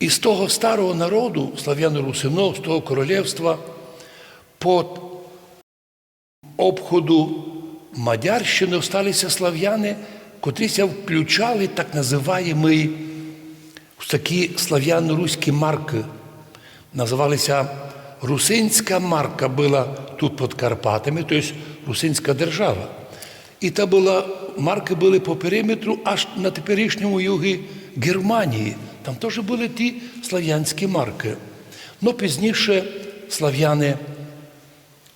І з того старого народу, славяно русинов з того королівства, по обходу Мадярщини осталися слав'яни, котріся включали так називаємий в такі слав'яно-руські марки. Називалися Русинська марка була тут під Карпатами, тобто Русинська держава. І та була, марки були по периметру аж на теперішньому югі Германії. Там теж були ті слав'янські марки. Но пізніше слав'яни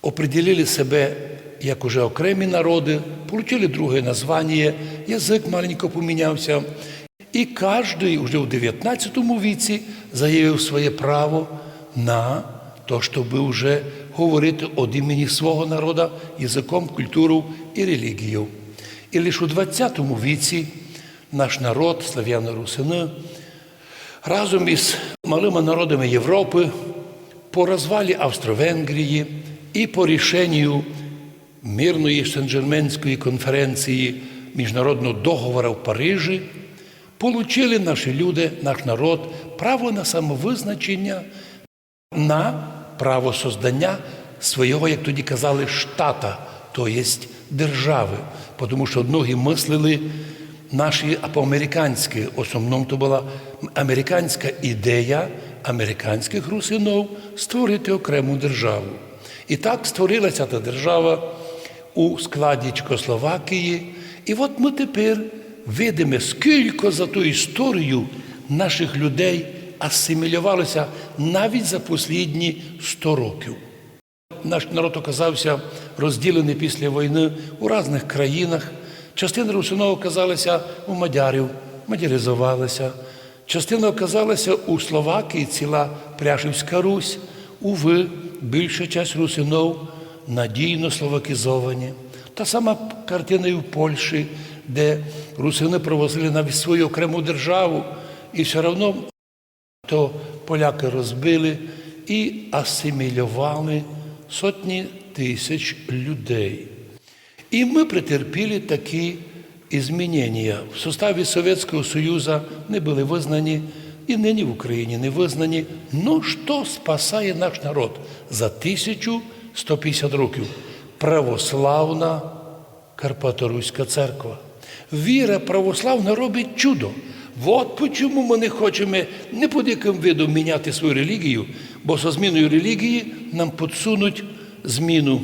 определили себе як уже окремі народи, отримали друге названня, язик маленько помінявся. І кожен уже в 19 віці заявив своє право на те, щоб вже говорити від імені свого народу язиком, культурою і релігією. І лише у 20 віці наш народ, слав'яно-русини, разом із малими народами Європи по розвалі Австро-Венгрії і по рішенню мирної Сен-Жерменської конференції міжнародного договору в Парижі получили наші люди, наш народ право на самовизначення, на право создання свого, як тоді казали, штата, то є держави. Тому що многі мислили наші по-американськи, основному то була американська ідея американських русинов створити окрему державу. І так створилася та держава у складі Чехословакії. І от ми тепер видимо, скільки за ту історію наших людей асимілювалося навіть за послідні 100 років. Наш народ оказався розділений після війни у різних країнах. Частина русинов оказалася у мадярів, мадяризувалася. Частина оказалася у Словакії, ціла Пряшівська Русь. Уви, більша часть русинов надійно словакізовані. Та сама картина і в Польщі, де русини провозили навіть свою окрему державу, і все одно то поляки розбили і асимілювали сотні тисяч людей. І ми претерпіли такі змінення. В составі Совєтського Союзу не були визнані, і нині в Україні не визнані. Ну що спасає наш народ за 1150 років? Православна Карпаторуська церква. Віра православна робить чудо. От чому ми не хочемо не під яким видом міняти свою релігію, бо за зміною релігії нам підсунуть зміну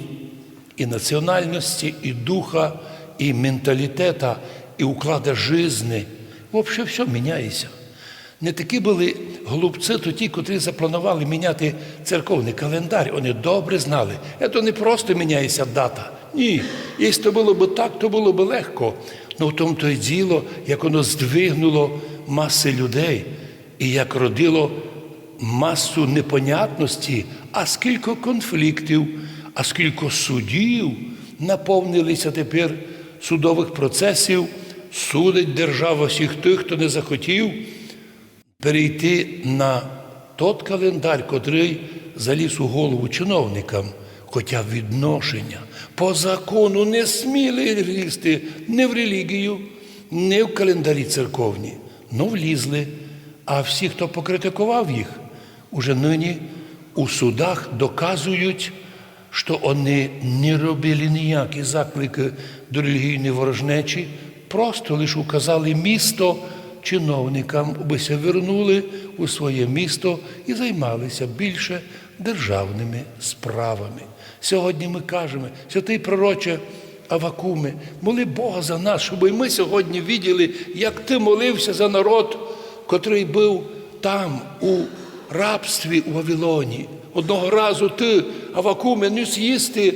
і національності, і духа, і менталітета, і уклада житті. Взагалі все міняється. Не такі були голубці, то ті, котрі запланували міняти церковний календар. Вони добре знали. Це не просто міняється дата. Ні. Якщо то було б так, то було б легко. Ну в тому то й діло, як воно здвигнуло маси людей і як родило масу непонятності, а скільки конфліктів, а скільки судів наповнилися тепер судових процесів, судить держава всіх тих, хто не захотів перейти на тот календар, котрий заліз у голову чиновникам, хоча відношення по закону не сміли лізти не в релігію, не в календарі церковні, ну влізли. А всі, хто покритикував їх, уже нині у судах доказують, що вони не робили ніякі заклики до релігійної ворожнечі, просто лише указали місто чиновникам, аби се вернули у своє місто і займалися більше державними справами. Сьогодні ми кажемо, святий пророче Авакуме, моли Бога за нас, щоб і ми сьогодні виділи, як ти молився за народ, котрий був там, у рабстві у Вавилоні. Одного разу ти, Авакуме, не з'їсти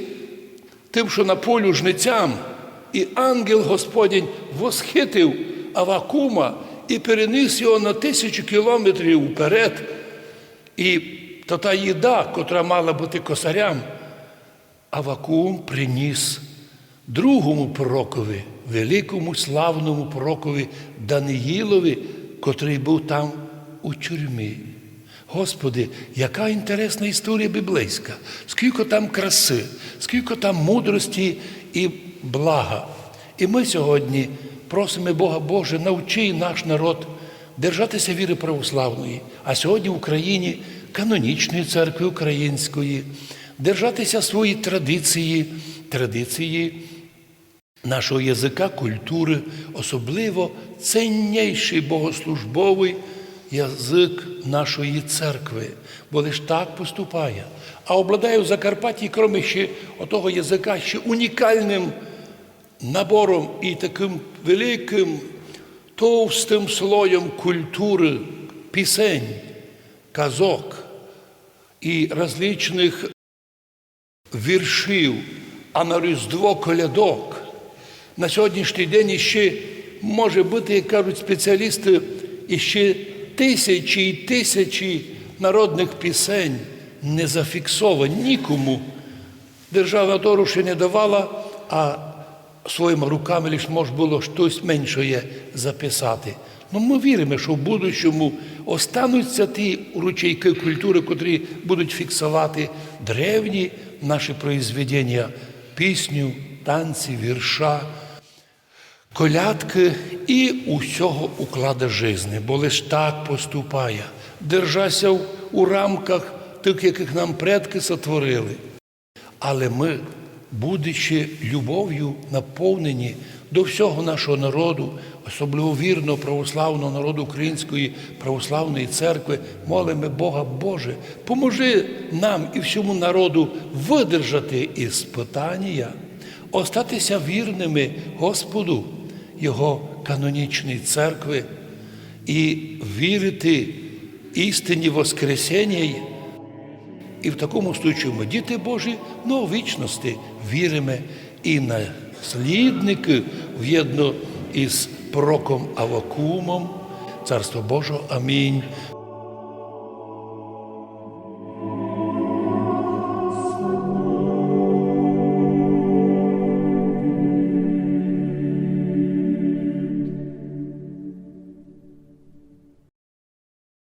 тим, що на полю жницям, і ангел Господень восхитив Авакума і переніс його на тисячу кілометрів вперед. І то та їда, котра мала бути косарям, Авакум приніс другому пророкові, великому славному пророкові Даниїлові, котрий був там у тюрмі. Господи, яка інтересна історія біблейська, скільки там краси, скільки там мудрості і блага. І ми сьогодні просимо Бога Боже, навчи наш народ держатися віри православної, а сьогодні в Україні канонічної церкви української, держатися свої традиції, традиції нашого язика, культури, особливо цінніший богослужбовий язик нашої церкви, бо лиш так поступає. А обладає в Закарпатті, крім ще отого язика, ще унікальним набором і таким великим товстим слоєм культури, пісень, казок і различних віршів, а на Різдво колядок. На сьогоднішній день іще може бути, як кажуть спеціалісти, іще тисячі і тисячі народних пісень не зафіксовані нікому. Держава ще не давала, а своїми руками лише можна було щось менше записати. Ну, ми віримо, що в будущому остануться ті ручейки культури, котрі будуть фіксувати древні наші произведення, пісню, танці, вірша, колядки і усього уклада жизни, бо лиш так поступає. Держася у рамках тих, яких нам предки сотворили. Але ми, будучи любов'ю наповнені до всього нашого народу, особливо вірного православного народу Української православної церкви, молимо Бога Боже, поможи нам і всьому народу видержати іспитання, остатися вірними Господу, Його канонічної церкви і вірити істині Воскресення. І в такому случаю ми, діти Божі, ну, вічності віримо і наслідники в'єдно із пророком Авакумом. Царство Божого. Амінь.